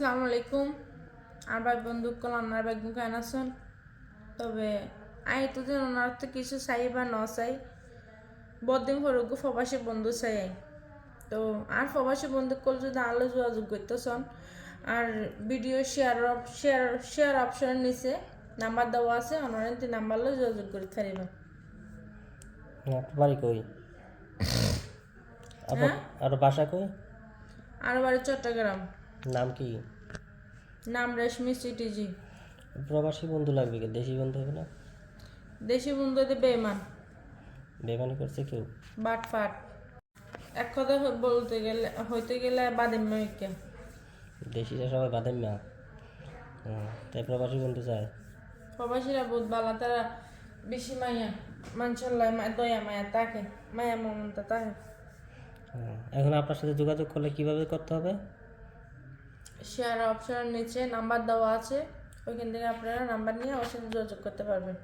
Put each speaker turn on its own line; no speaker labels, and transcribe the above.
আসসালামু আলাইকুম। আর ভাই বন্ধু কলাম আর ভাই কেন আছেন? তবে আই তো দিন ওনার তো কিছু চাই বা ন চাই। বদিন ফরুক প্রবাসী বন্ধু চাই আই। তো আর প্রবাসী বন্ধু কল যদি আলো যোগাযোগ করতে করতেছন আর ভিডিও শেয়ার শেয়ার শেয়ার অপশনের নিচে নাম্বার দেওয়া আছে ওনারা তিন নাম্বারলে যোগাযোগ করে
আপনার বাড়ি কই? আর বাসা কই?
আর বাড়ি চট্টগ্রাম।
নাম কি?
নাম রেশমি সিটিজি
প্রবাসী বন্ধু লাগবে কি? দেশি বন্ধু হবে না?
দেশি বন্ধুদের বেমান
বেমানি করছে কেউ?
বাট ফাট এক কথা বলতে গেলে হইতে গেলে বাদিম মাইকে
দেশিরা সবাই বাদেন না তাই প্রবাসী বন্ধু চায়?
প্রবাসীরা বহুত বালা তারা বেশি মাইয়া মানসাল্লাহ দয়া মায়া তাকে। মায়া মমতা তাকে।
এখন আপনার সাথে যোগাযোগ করলে কীভাবে করতে হবে?
শেয়ার অপশনের নিচে নাম্বার দেওয়া আছে, ওইখান থেকে আপনারা নাম্বার নিয়ে আমার সাথে যোগাযোগ করতে পারবেন।